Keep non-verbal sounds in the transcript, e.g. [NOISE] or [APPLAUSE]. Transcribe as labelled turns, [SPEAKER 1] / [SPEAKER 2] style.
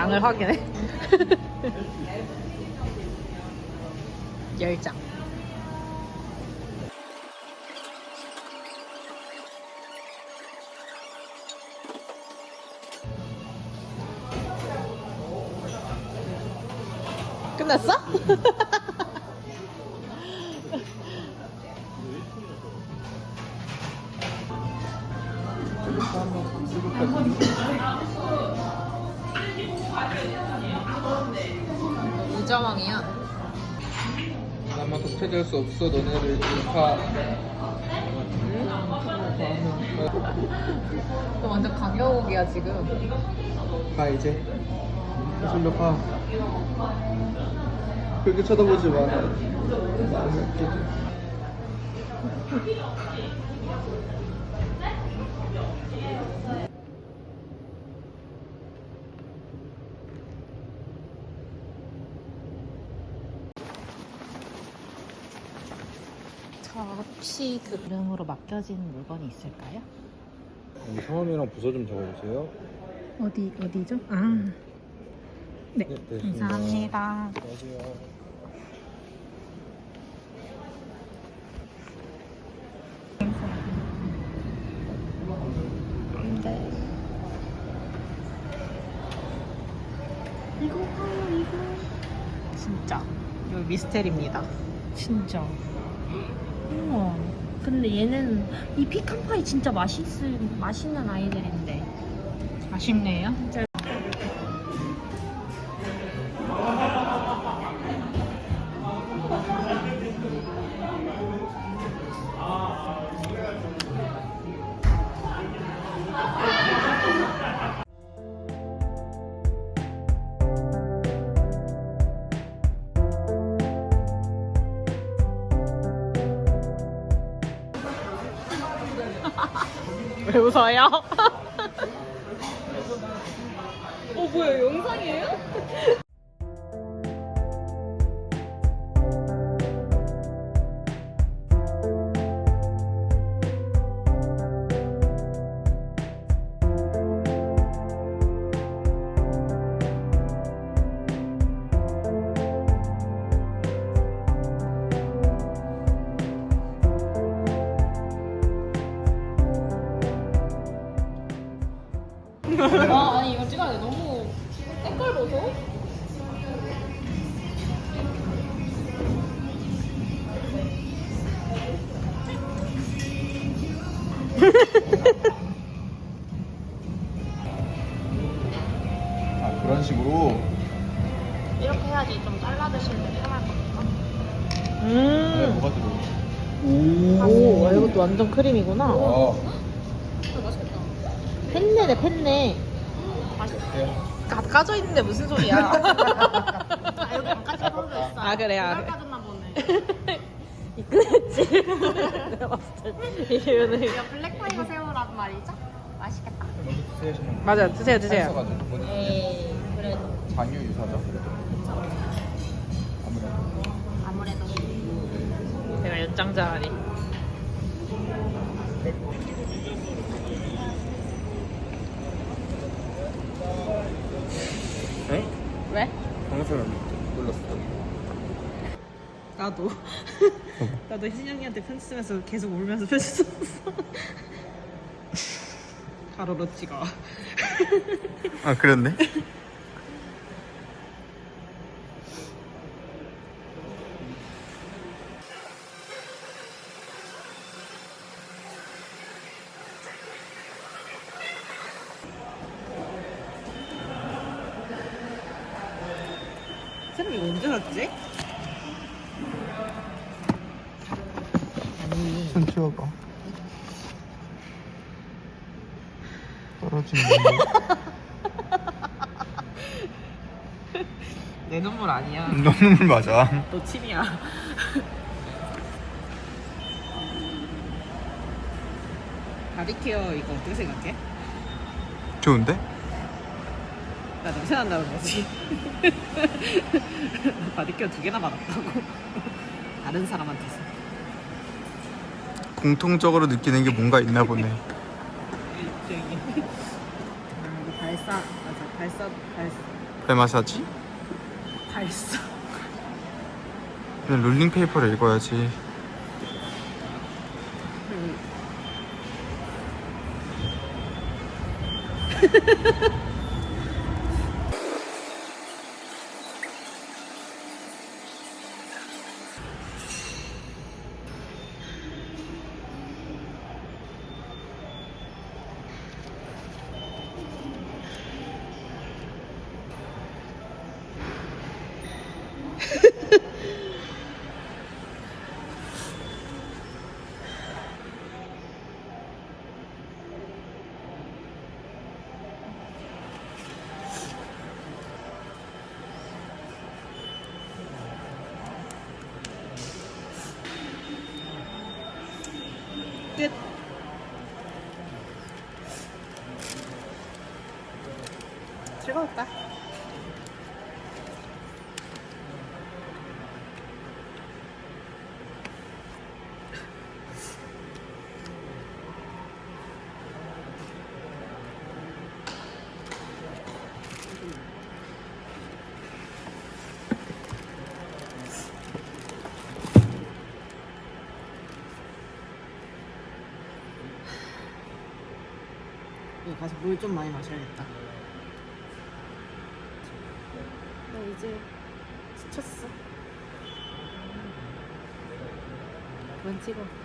[SPEAKER 1] 양을 확인해. [LAUGHS] 열 장. 끝났어? [LAUGHS] 우자왕이야.
[SPEAKER 2] 나만 독차지할 수 없어 너네를. 다
[SPEAKER 1] 너 완전 강경옥이야 지금.
[SPEAKER 2] 가 이제. 술로 가 그렇게 쳐다보지 마
[SPEAKER 1] 저 혹시 그 이름으로 맡겨진 물건이 있을까요?
[SPEAKER 2] 여기 성함이랑 부서 좀 적어주세요
[SPEAKER 1] 어디 어디죠? 아, 네,
[SPEAKER 2] 네, 네,
[SPEAKER 1] 감사합니다.
[SPEAKER 2] 안녕하세요
[SPEAKER 1] 네. 이거 봐요 이거. 진짜 이거 미스테리입니다.
[SPEAKER 3] 진짜. 우와. 근데 얘는 이 피칸파이 진짜 맛있을 맛있는 아이들인데.
[SPEAKER 1] 아쉽네요. 왜 웃어요?
[SPEAKER 3] 어 뭐야 영상이에요? 이렇게 해야지 좀 잘라 드시는데 편할 것 같아.
[SPEAKER 2] 네,
[SPEAKER 1] 음.
[SPEAKER 2] 뭐가 들어
[SPEAKER 1] 오, 와, 이것도 완전 크림이구나.
[SPEAKER 2] 와
[SPEAKER 1] 펜네네, 펜네.
[SPEAKER 2] 네.
[SPEAKER 1] 가, 까져 있는데 무슨 소리야? [LAUGHS]
[SPEAKER 3] 아 여기 안 떨어져 있어.
[SPEAKER 1] 아, 그래, 아, 그래.
[SPEAKER 3] 까졌나 보네. [LAUGHS]
[SPEAKER 1] 이끌렸지? [LAUGHS] 내가 봤을 때. 이거는.
[SPEAKER 3] 이거 블랙파이어 새우란 말이죠? 맛있겠다.
[SPEAKER 2] 먼저 드세요 저는
[SPEAKER 1] 맞아, 드세요, 드세요.
[SPEAKER 3] 에이 그래도
[SPEAKER 2] 장유 유사죠 아무래도
[SPEAKER 3] 아무래도
[SPEAKER 1] 내가 연장자라니.
[SPEAKER 2] 네?
[SPEAKER 1] 왜?
[SPEAKER 2] 방금 놀랐어
[SPEAKER 1] 나도. [LAUGHS] 나도 희정이한테 편지 쓰면서 계속 울면서 편지 썼어. 가로로 찍어.
[SPEAKER 2] 아 그랬네? [LAUGHS]
[SPEAKER 1] 쌤 이거 언제 샀지? 아니
[SPEAKER 2] 손 치워봐 떨어지는 [LAUGHS]
[SPEAKER 1] 내 눈물 아니야.
[SPEAKER 2] 너 눈물 맞아
[SPEAKER 1] 너 침이야. 바비큐어 이거 어떻게 생각해?
[SPEAKER 2] 좋은데?
[SPEAKER 1] 나 냄새 난다는 거지. 바비큐어 두 개나 받았다고. 다른 사람한테서.
[SPEAKER 2] 공통적으로 느끼는 게 뭔가 있나 보네
[SPEAKER 1] 일종이. 아, 이거 발사 맞아 발사 발사
[SPEAKER 4] 배 마사지?
[SPEAKER 5] 다 있어.
[SPEAKER 4] 그냥 롤링 페이퍼를 읽어야지.
[SPEAKER 5] 끝. 즐거웠다. 가서 물 좀 많이 마셔야겠다. 나 이제 지쳤어. 그만 찍어.